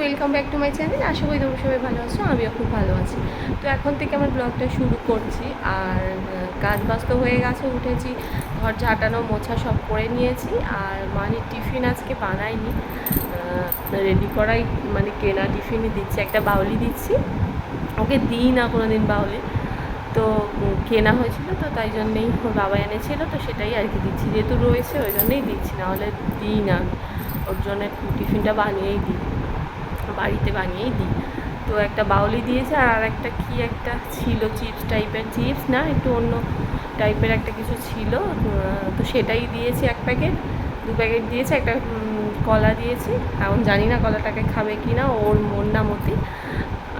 Welcome back to my channel আশা করি তোমরা সবাই ভালো আছো, আমিও খুব ভালো আছি। তো এখন থেকে আমার ব্লগটা শুরু করছি। আর কাজ বাজ তো হয়ে গেছে, উঠেছি, ঘর ঝাঁটানো, মোছা সব করে নিয়েছি। আর মানে টিফিন আজকে বানাইনি। রেডি করাই মানে কেনা টিফিনই দিচ্ছি, একটা বাউলি দিচ্ছি। ওকে দিই না কোনো দিন বাউলি। তো কেনা হয়েছিল, তো তাই জন্যেই ওর বাবা এনেছিল, তো সেটাই আর কি দিচ্ছি। যেহেতু রয়েছে, ওই জন্যেই দিচ্ছি, না হলে দিই না। ওর জন্য টিফিনটা বানিয়েই দিই। বাড়িতে বানিয়েই দিই। তো একটা বাউলি দিয়েছে আর একটা কি একটা ছিল, চিপস টাইপের চিপস না, একটু অন্য টাইপের একটা কিছু ছিল। তো সেটাই দিয়েছি এক প্যাকেট, দু প্যাকেট দিয়েছে, একটা কলা দিয়েছি। এখন জানি না কলাটাকে খাবে কি না, ওর মন না মতি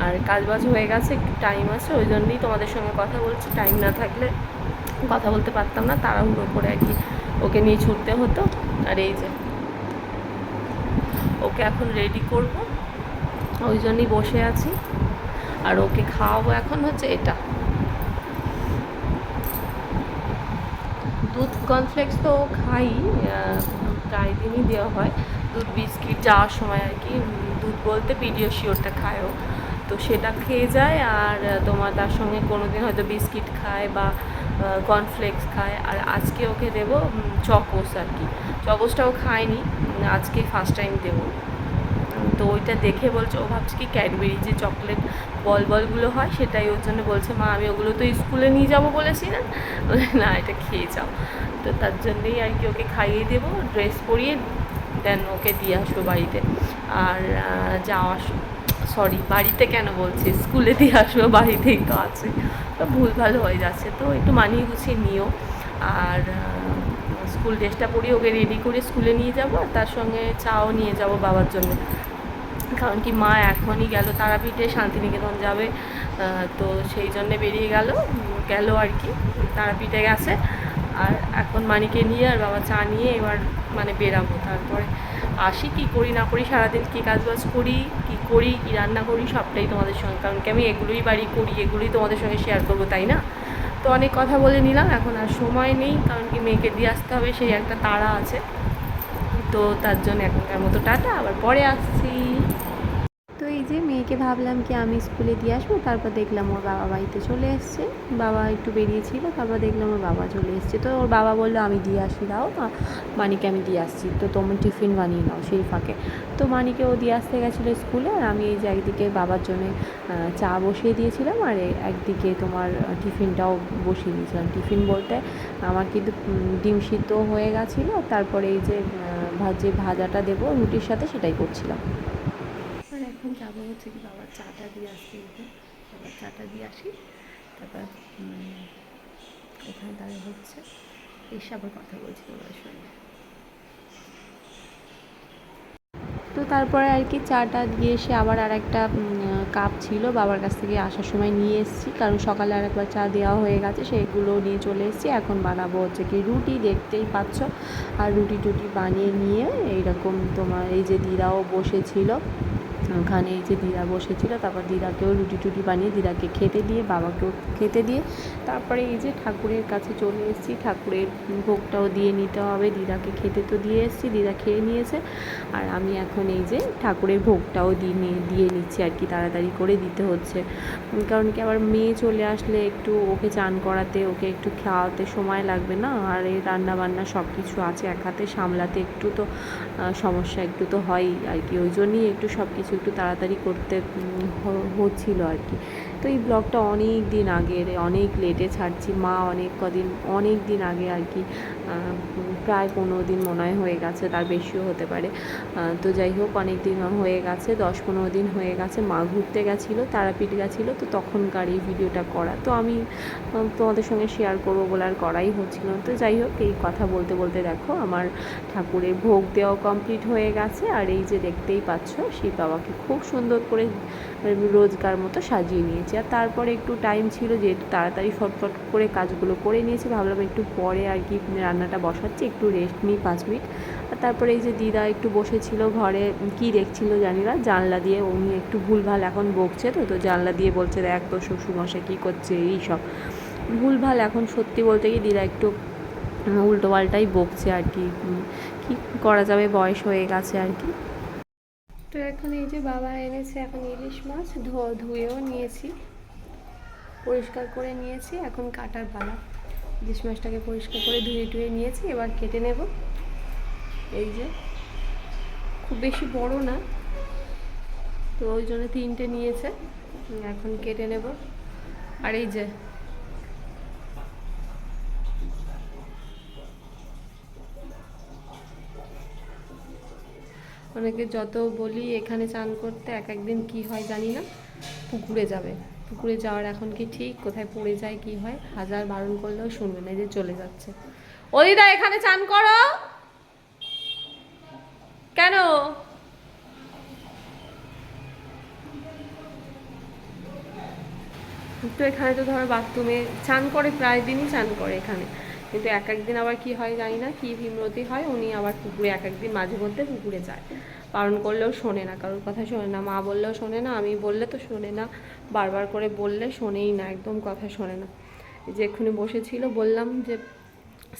আর কাজ বাজ হয়ে গেছে, একটু টাইম আছে, ওই জন্যই তোমাদের সঙ্গে কথা বলছি। টাইম না থাকলে কথা বলতে পারতাম না, তাড়াহুড়ো করে আর কি ওকে নিয়ে ছুটতে হতো। আর এই যে, ওকে এখন রেডি করব। ওই জন্যই বসে আছি। আর ওকে খাওয়াবো এখন হচ্ছে এটা। দুধ কর্নফ্লেক্স তো খাই প্রায় দিনই দেওয়া হয়। দুধ, বিস্কিট যাওয়ার সময় আর কি দুধ বলতে পিডিওশিওরটা খায় ও। তো সেটা খেয়ে যায় আর তোমার তার সঙ্গে কোনো দিন হয়তো বিস্কিট খায় বা কর্নফ্লেক্স খায়। আর আজকে ওকে দেবো চকোস আর কি। চকোসটাও খায়নি, আজকে ফার্স্ট টাইম দেবো। তো ওইটা দেখে বলছে, ও ভাবছে কি ক্যাডবেরি যে চকলেট বল বলগুলো হয়, সেটাই ওর জন্য বলছে, মা, আমি ওগুলো তো স্কুলে নিয়ে যাব বলেছি না? না, এটা খেয়ে যাও। তো তার জন্যই আর কি ওকে খাইয়ে দেবো ড্রেস পরিয়ে দেন ওকে দিয়ে আসব বাড়িতে। আর যাওয়া সরি বাড়িতে কেন বলছি? স্কুলে দিয়ে আসব, বাড়িতেই তো আছে। তো ভুল ভালো হয়ে যাচ্ছে। তো একটু মানিয়ে গুছিয়ে নিও। আর স্কুল ড্রেসটা পরিয়ে ওকে রেডি করে স্কুলে নিয়ে যাব, আর তার সঙ্গে চাও নিয়ে যাব বাবার জন্য। কারণ কি মা এখনই গেল, তারাপীঠে শান্তিনিকেতন যাবে। তো সেই জন্যে বেরিয়ে গেল গেল আর কি, তারাপীঠে গেছে। আর এখন মানিকে নিয়ে আর বাবা চা নিয়ে এবার মানে বেরাবো, তারপরে আসি। কি করি না করি, সারাদিন কী কাজবাজ করি, কি করি, কি রান্না করি, সবটাই তোমাদের সঙ্গে। কারণ কি আমি এগুলোই বাড়ি করি, এগুলোই তোমাদের সঙ্গে শেয়ার করব, তাই না? তো অনেক কথা বলে নিলাম, এখন আর সময় নেই, কারণ কি মেয়েকে দিয়ে আসতে হবে সেই একটা তাড়া আছে। তো তার জন্য এখনকার মতো টাটা, আবার পরে আসছি। মেয়েকে ভাবলাম কি আমি স্কুলে দিয়ে আসব, তারপর দেখলাম ওর বাবা বাড়িতে চলে এসছে। বাবা একটু বেরিয়েছিল, তারপর দেখলাম ওর বাবা চলে এসছে। তো ওর বাবা বলল, আমি দিয়ে আসি, দাও। মানিকে আমি দিয়ে আসছি। তো তোমার টিফিন বানিয়ে নাও সেই ফাঁকে। তো মানিকে ও দিয়ে আসতে গেছিল স্কুলে, আর আমি এই যে একদিকে বাবার জন্য চা বসিয়ে দিয়েছিলাম, আর একদিকে তোমার টিফিনটাও বসিয়ে দিয়েছিলাম। টিফিন বলতে আমার কিন্তু ডিম সিদ্ধ হয়ে গেছিল, তারপরে এই যে যে ভাজাটা দেবো রুটির সাথে সেটাই করছিলাম। যাব হচ্ছে কি বাবার চাটা দিয়ে ওকে বাবার চাটা দিয়ে আসি। তারপর ওখানে তাহলে হচ্ছে, এসে আবার কথা বলছি তোমাদের সঙ্গে। তো তারপরে আর কি চাটা দিয়ে এসে আবার আর একটা কাপ ছিল। বাবার কাছ থেকে আসার সময় নিয়ে এসেছি। কারণ সকালে আর একবার চা দেওয়া হয়ে গেছে, সেগুলো নিয়ে চলে এসেছি। এখন বানাবো হচ্ছে কি রুটি, দেখতেই পাচ্ছ। আর রুটি টুটি বানিয়ে নিয়ে এইরকম তোমার, এই যে দিদাও বসেছিল। ওখানে যে দিদা বসেছিল, তারপর দিদাকেও রুটি টুটি বানিয়ে দিদাকে খেতে দিয়ে, বাবাকেও খেতে দিয়ে, তারপরে এই যে ঠাকুরের কাছে চলে এসেছি। ঠাকুরের ভোগটাও দিয়ে নিতে হবে, দিদাকে খেতে তো দিয়ে এসেছি, দিদা খেয়ে নিয়েছে। আর আমি এখন এই যে ঠাকুরের ভোগটাও দিয়ে দিয়ে নিচ্ছি আর কি, তাড়াতাড়ি করে দিতে হচ্ছে। কারণ কি আবার মেয়ে চলে আসলে একটু ওকে চান করাতে, ওকে একটু খাওয়াতে সময় লাগবে না। আর এই রান্না বান্না সব কিছু আছে, এক হাতে সামলাতে একটু তো সমস্যা একটু তো হয়ই আর কি। ওই জন্যই একটু সব কিছু একটু তাড়াতাড়ি করতে হচ্ছিল আর কি। তো এই ব্লগটা অনেক দিন আগের, অনেক লেটে ছাড়ছি, মা অনেক কদিন, অনেক দিন আগে আর কি প্রায় পনেরো দিন মনে হয় হয়ে গেছে, তার বেশিও হতে পারে। তো যাই হোক, অনেক দিন হয়ে গেছে, দশ পনেরো দিন হয়ে গেছে, মা ঘুরতে গেছিল, তারাপীঠ গেছিল, তো তখনকার এই ভিডিওটা করা। তো আমি তোমাদের সঙ্গে শেয়ার করব বলে আর করাই হচ্ছিল। তো যাই হোক, এই কথা বলতে বলতে দেখো, আমার ঠাকুরের ভোগ দেওয়া কমপ্লিট হয়ে গেছে, আর এই যে দেখতেই পাচ্ছ, শিব বাবাকে খুব সুন্দর করে রোজকার মতো সাজিয়ে নিয়েছি। আর তারপরে একটু টাইম ছিল, যেহেতু তাড়াতাড়ি ফটফট করে কাজগুলো করে নিয়েছি, ভাবলাম একটু পরে আর কি রান্নাটা বসাচ্ছি, একটু রেস্ট নিই পাঁচ মিনিট। আর তারপরে এই যে দিদা একটু বসেছিল ঘরে, কি দেখছিল জানি না, জানলা দিয়ে উনি একটু ভুলভাল এখন বকছে তো তো জানলা দিয়ে বলছে, দেখ তোর শ্বশুরমশাই কী করছে, এই সব। ভুলভাল এখন সত্যি বলতে কি দিদা একটু উল্টো পাল্টাই বকছে আর কি কী করা যাবে, বয়স হয়ে গেছে আর কি। তো এখন এই যে বাবা এনেছে এখন ইলিশ মাছ ধুয়েও নিয়েছি, পরিষ্কার করে নিয়েছি, এখন কাটার পালা। ইলিশ মাছটাকে পরিষ্কার করে ধুয়ে টুয়ে নিয়েছি, এবার কেটে নেব। এই যে, খুব বেশি বড় না, তো ওই জন্য তিনটে নিয়েছে, এখন কেটে নেব। আর এই যে, অনেকে যত বলি এখানে চান করতে, এক একদিন কি হয় জানি না, পুকুরে যাবে। পুকুরে যাওয়ার এখন কি ঠিক? কোথায় পড়ে যায়, কি হয়? হাজার বারণ করলেও শুনবে না যে চলে যাচ্ছে। ও দিদা, এখানে চান করো। কেন? তো এখানে তো ধরো বাথরুমে চান করে, প্রায় দিনই চান করে এখানে। কিন্তু এক একদিন আবার কি হয় জানি না, কি ভীমরতি হয়, উনি আবার পুকুরে এক একদিন মাঝে মধ্যে পুকুরে যায়। বারণ করলেও শোনে না, কারোর কথা শোনে না, মা বললেও শোনে না, আমি বললে তো শোনে না। বারবার করে বললে শোনেই না, একদম কথা শোনে না। যে এক্ষুনি বসেছিল, বললাম যে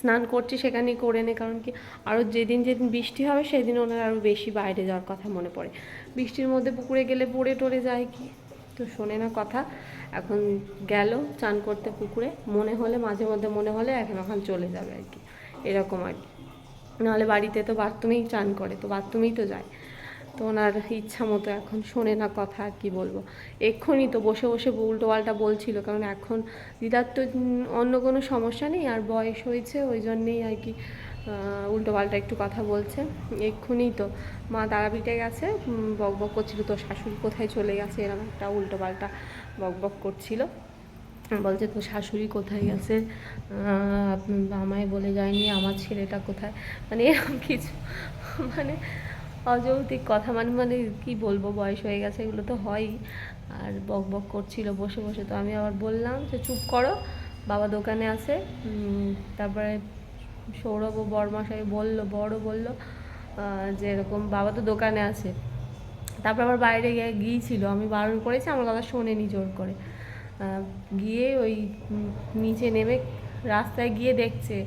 স্নান করছি সেখানেই করে নে, কারণ কি আরও যেদিন যেদিন বৃষ্টি হবে সেদিন ওনার আরও বেশি বাইরে যাওয়ার কথা মনে পড়ে। বৃষ্টির মধ্যে পুকুরে গেলে পড়ে টরে যায় কি? তো শোনে না কথা। এখন গেল চান করতে পুকুরে, মনে হলে, মাঝে মধ্যে মনে হলে এখন এখন চলে যাবে আর কি। এরকম আর কি। নাহলে বাড়িতে তো বাথরুমেই চান করে, তো বাথরুমেই তো যায়। তো ওনার ইচ্ছা মতো এখন শোনে না কথা আর কি বলব। এক্ষুনি তো বসে বসে উল্টো পাল্টা বলছিল, কারণ এখন দিদার তো অন্য কোনো সমস্যা নেই, আর বয়স হয়েছে, ওই জন্যেই আর কি উল্টো পাল্টা একটু কথা বলছে। এক্ষুনি তো মা তারাপীঠে গেছে বক বক করছিল তো শাশুড়ি কোথায় চলে গেছে? এরকম একটা উল্টো পাল্টা বক বক করছিল। বলছে তো শাশুড়ি কোথায় গেছে? আমায় বলে যায়নি, আমার ছেলেটা কোথায়? মানে এরকম কিছু মানে অযৌক্তিক কথা মানে মানে কি বলব, বয়স হয়ে গেছে, এগুলো তো হয়ই। আর বক বক করছিল, বসে বসে তো আমি আবার বললাম যে, চুপ করো, বাবা দোকানে আছে। তারপরে সৌরভ ও বড়মশাই বলল, বড় বলল যে এরকম, বাবা তো দোকানে আছে। তারপর আবার বাইরে গিয়ে গিয়েছিল, আমি বারণ করেছি, আমার কথা শোনেনি জোর করে। গিয়ে ওই নিচে নেমে রাস্তায় গিয়ে দেখছে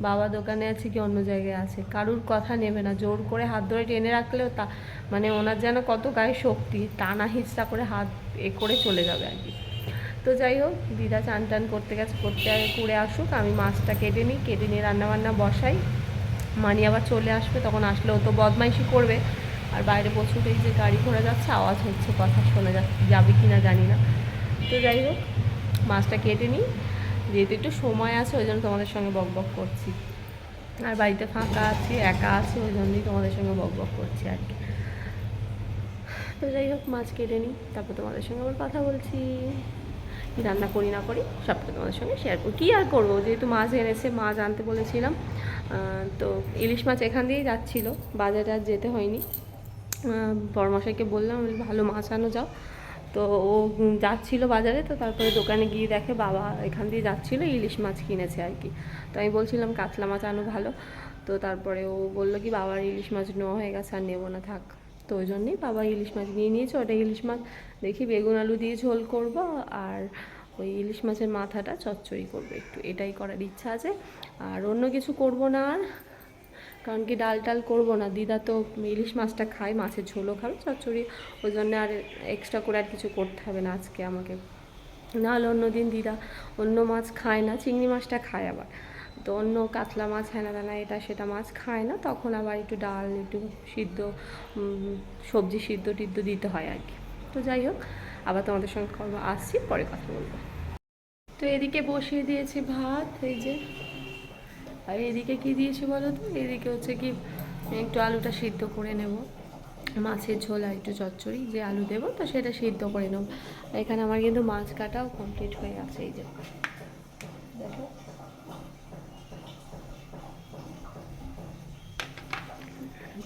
বাবা দোকানে আছে কি অন্য জায়গায় আছে? কারুর কথা নেবে না। জোর করে হাত ধরে টেনে রাখলেও তা মানে ওনার যেন কত গায়ে শক্তি টানা হিচড়া করে হাত এ করে চলে যাবে আর কি। তো যাই হোক, দিদা চান টান করতে গেছে, করতে করে আসুক, আমি মাছটা কেটে নিই, কেটে নিয়ে রান্নাবান্না বসাই। মানি আবার চলে আসবে, তখন আসলে ও তো বদমাইশি করবে। আর বাইরে প্রচুর এই যে গাড়ি ঘোড়া যাচ্ছে, আওয়াজ হচ্ছে, কথা শোনা যাচ্ছে, যাবে কি না জানি না। তো যাই হোক, মাছটা কেটে নিই যেহেতু একটু সময় আছে, ওই জন্য তোমাদের সঙ্গে বক বক করছি। আর বাড়িতে ফাঁকা আছি, একা আছি, ওই জন্যই তোমাদের সঙ্গে বক বক করছি আর কি। তো যাই হোক, মাছ কেটে নিই, তারপর তোমাদের সঙ্গে আবার কথা বলছি। কী রান্না করি না করি, সবটা তোমাদের সঙ্গে শেয়ার করি। কী আর করব? যেহেতু মাছ এনেছে, মাছ আনতে বলেছিলাম তো ইলিশ মাছ এখান দিয়েই যাচ্ছিল, বাজারে আর যেতে হয়নি। বড়মশাইকে বললাম, ভালো মাছ আনো, যাও। তো ও যাচ্ছিল বাজারে, তো তারপরে দোকানে গিয়ে দেখে বাবা এখান দিয়ে যাচ্ছিল, ইলিশ মাছ কিনেছে আর কি। তো আমি বলছিলাম, কাতলা মাছ আনো ভালো। তো তারপরে ও বলল কি, বাবার ইলিশ মাছ নেওয়া হয়ে গেছে, আর নেব না, থাক। তো ওই জন্যেই বাবা ইলিশ মাছ নিয়ে নিয়েছে, ওটা ইলিশ মাছ দেখি বেগুন আলু দিয়ে ঝোল করব, আর ওই ইলিশ মাছের মাথাটা চচ্চড়ি করব একটু, এটাই করার ইচ্ছা আছে। আর অন্য কিছু করব না আর। কারণ কি ডাল টাল করব না। দিদা তো ইলিশ মাছটা খায় মাছের ঝোলও খাবে, চচ্চড়ি। ওই জন্য আর এক্সট্রা করে আর কিছু করতে হবে না আজকে আমাকে। নাহলে অন্য দিন দিদা অন্য মাছ খায় না, চিংড়ি মাছটা খায় আবার। তো অন্য কাতলা মাছ হ্যানা দানা এটা সেটা মাছ খায় না, তখন আবার একটু ডাল, একটু সিদ্ধ সবজি সিদ্ধ টিদ্ধ দিতে হয় আর কি। তো যাই হোক, আবার তোমাদের সঙ্গে আসছি, পরে কথা বলব। তো এদিকে বসিয়ে দিয়েছি ভাত, এই যে আর এদিকে কি দিয়েছি বলো তো? এদিকে হচ্ছে কি একটু আলুটা সিদ্ধ করে নেব। মাছের ঝোল আর একটু চচ্চড়ি, যে আলু দেবো তো সেটা সিদ্ধ করে নেব। এখানে আমার কিন্তু মাছ কাটাও কমপ্লিট হয়ে গেছে, এই যে। দেখো।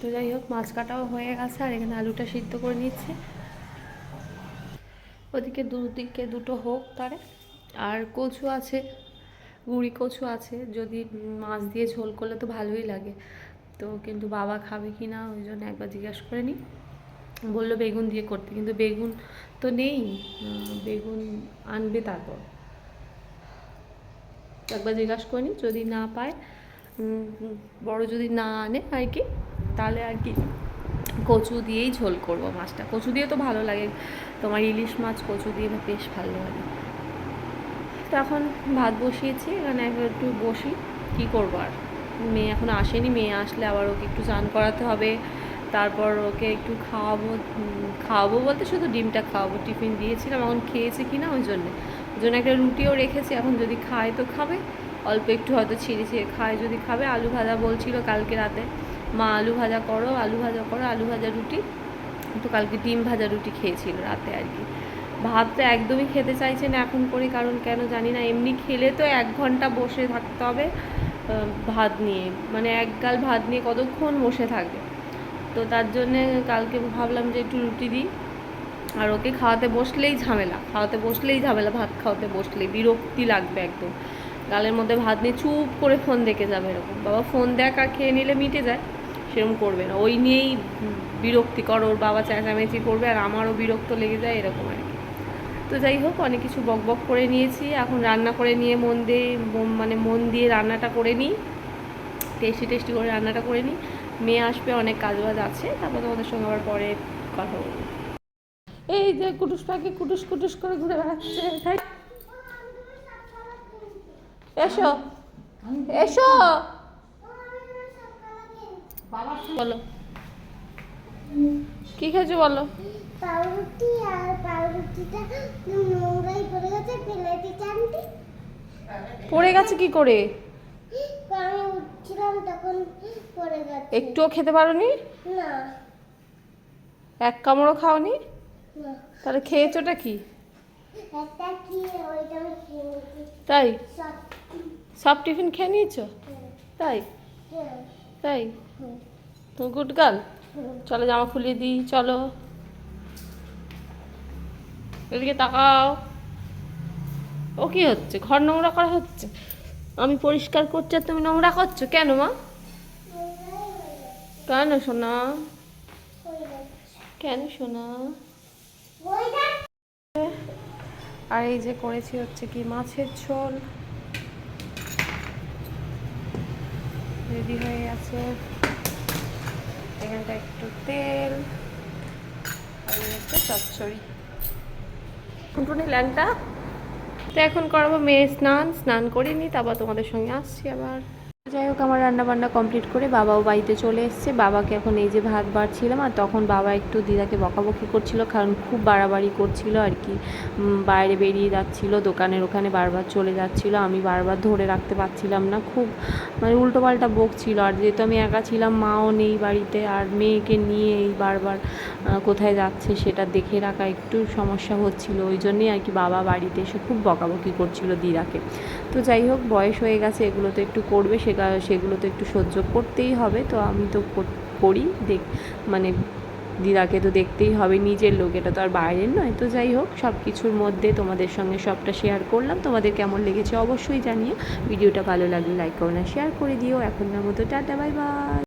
তো যাই হোক, মাছ কাটাও হয়ে গেছে আর এখানে আলুটা সিদ্ধ করে নিচ্ছে। ওদিকে দুদিকে দুটো হোক তারে আর কচু আছে। গুঁড়ি কচু আছে, যদি মাছ দিয়ে ঝোল করলে তো ভালোই লাগে। তো কিন্তু বাবা খাবে কি না, ওই জন্য একবার জিজ্ঞাসা করে নিই বলল বেগুন দিয়ে করতে, কিন্তু বেগুন তো নেই বেগুন আনবে তারপর। একবার জিজ্ঞাসা করে নিই যদি না পায় বড় যদি না আনে আর কি, তাহলে আর কি, কচু দিয়েই ঝোল করব মাছটা। কচু দিয়ে তো ভালো লাগে, তোমার ইলিশ মাছ কচু দিয়ে বেশ ভালো লাগে। তো এখন ভাত বসিয়েছি, এখানে একবার একটু বসি, কি করব আর? মেয়ে এখন আসেনি, মেয়ে আসলে আবার ওকে একটু স্নান করাতে হবে, তারপর ওকে একটু খাওয়াবো খাওয়াবো বলতে শুধু ডিমটা খাওয়াবো, টিফিন দিয়েছিলাম, এখন খেয়েছে কি না ওই জন্যে। ওই জন্য একটা রুটিও রেখেছি, এখন যদি খায় তো খাবে, অল্প একটু হয়তো ছিঁড়ে ছিঁড়ে খায় যদি খাবে, আলু ভাজা বলছিল কালকে রাতে, মা, আলু ভাজা করো, আলু ভাজা করো, আলু ভাজা রুটি। তো কালকে ডিম ভাজা রুটি খেয়েছিল রাতে আর কি। ভাতটা একদমই খেতে চাইছে না এখন করে, কারণ কেন জানি না, এমনি খেলে তো এক ঘণ্টা বসে থাকতে হবে ভাত নিয়ে মানে এক গাল ভাত নিয়ে কতক্ষণ বসে থাকবে তো তার জন্যে কালকে ভাবলাম যে একটু রুটি দিই, আর ওকে খাওয়াতে বসলেই ঝামেলা, খাওয়াতে বসলেই ঝামেলা, ভাত খাওয়াতে বসলেই, বিরক্তি লাগবে একদম। গালের মধ্যে ভাত নিয়ে চুপ করে ফোন দেখে যাবে এরকম, বাবা ফোন দেখ আর খেয়ে নিলে মিটে যায়, সেরকম করবে না, ওই নিয়েই বিরক্তিকর ওর বাবা চেঁচামেচি করবে আর আমারও বিরক্ত লেগে যায়, এরকম আর তো যাই হোক অনেক কিছু বক বক করে নিয়েছি। এখন রান্না করে নিয়ে মন দিয়ে মানে মন দিয়ে রান্নাটা করে নিই। টেস্টি টেস্টি করে রান্নাটা করে নিই। মেয়ে আসবে অনেক কাজ বাজ আছে। তারপর তোমাদের সঙ্গে আবার পরে কথা বলব। এই যে কুটুস পাখি কুটুস কুটুস করে ঘুরে বেড়াচ্ছে। তাই এসো। এসো। বলো। কি খেয়েছো বলো? পাউরুটি আর পাউরুটিটা নোংরাই পড়ে গেছে ফেলে দিতে আনটি। পড়ে গেছে কি করে? আমি উঠছিলাম তখন পড়ে গেছে। একটুও খেতে পারোনি? না। এক কামড়ও খাওনি? না। তাহলে খেয়েছোটা কি? তাই? সব টিফিন। খেয়ে নিয়েছো? তাই? তাই? তুমি গুড গার্ল। চলো জামা খুলিয়ে দিই চলো। এদিকে তাকাও। ও কি হচ্ছে? ঘর নোংরা করা হচ্ছে? আমি পরিষ্কার করছি আর তুমি নোংরা করছ কেন মা? কেন সোনা? কেন সোনা? আর এই যে করেছি হচ্ছে কি মাছের ঝোল। রেডি হয়ে গেছে। এখানটা একটু তেল। আর হচ্ছে চচ্চড়ি। টুনটুনি ল্যাংটা। তো এখন করাবো মেয়ে স্নান স্নান করিনি তারপর তোমাদের সঙ্গে আসছি আবার। যাই হোক, আমার রান্না বান্না কমপ্লিট করে বাবাও বাড়িতে চলে এসছে। বাবাকে এখন এই যে ভাত বাড়ছিলাম, আর তখন বাবা একটু দিদাকে বকাবকি করছিল, কারণ খুব বাড়াবাড়ি করছিল আর কি। বাইরে বেরিয়ে যাচ্ছিল, দোকানের ওখানে বারবার চলে যাচ্ছিল, আমি বারবার ধরে রাখতে পারছিলাম না। খুব মানে উল্টোপাল্টা বকছিল, আর যেহেতু আমি একা ছিলাম, মাও নেই বাড়িতে, আর মেয়েকে নিয়ে এই বারবার কোথায় যাচ্ছে সেটা দেখে রাখা একটু সমস্যা হচ্ছিল। ওই জন্যই আর কি বাবা বাড়িতে এসে খুব বকাবকি করছিল দিদাকে। তো যাই হোক, বয়স হয়ে গেছে, এগুলো তো একটু করবে সেটা সেগুলো তো একটু সহ্য করতেই হবে, তো আমি তো কর- দেখ মানে দিদাকে তো দেখতেই হবে, নিজের লোক, এটা তো আর বাইরের নয়, তো যাই হোক সব কিছুর মধ্যে তোমাদের সঙ্গে সবটা শেয়ার করলাম, তোমাদের কেমন লেগেছে অবশ্যই জানিয়ে ভিডিওটা ভালো লাগলে লাইক করো না শেয়ার করে দিও, এখনকার মতো টাটা বাই বাই